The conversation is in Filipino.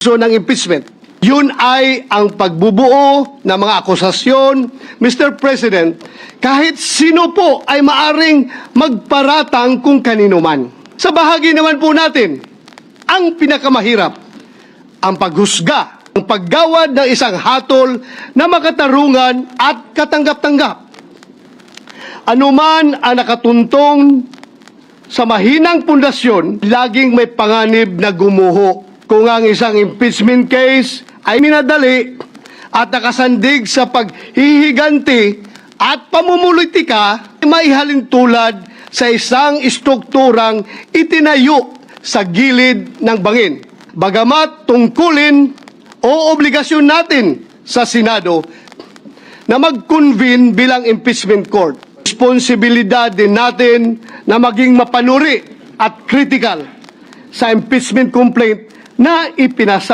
So ng impeachment. Yun ay ang pagbubuo ng mga akusasyon, Mr. President, kahit sino po ay maaring magparatang kung kanino man. Sa bahagi naman po natin, ang pinakamahirap, ang paghusga, ang paggawad ng isang hatol na makatarungan at katanggap-tanggap. Anuman ang nakatuntong sa mahinang pundasyon, laging may panganib na gumuho. Kung ang isang impeachment case ay minadali at nakasandig sa paghihiganti at pamumulitika, may halintulad sa isang istrukturang itinayo sa gilid ng bangin. Bagamat tungkulin o obligasyon natin sa Senado na mag-convene bilang impeachment court. Responsibilidad din natin na maging mapanuri at critical sa impeachment complaint na ipinasa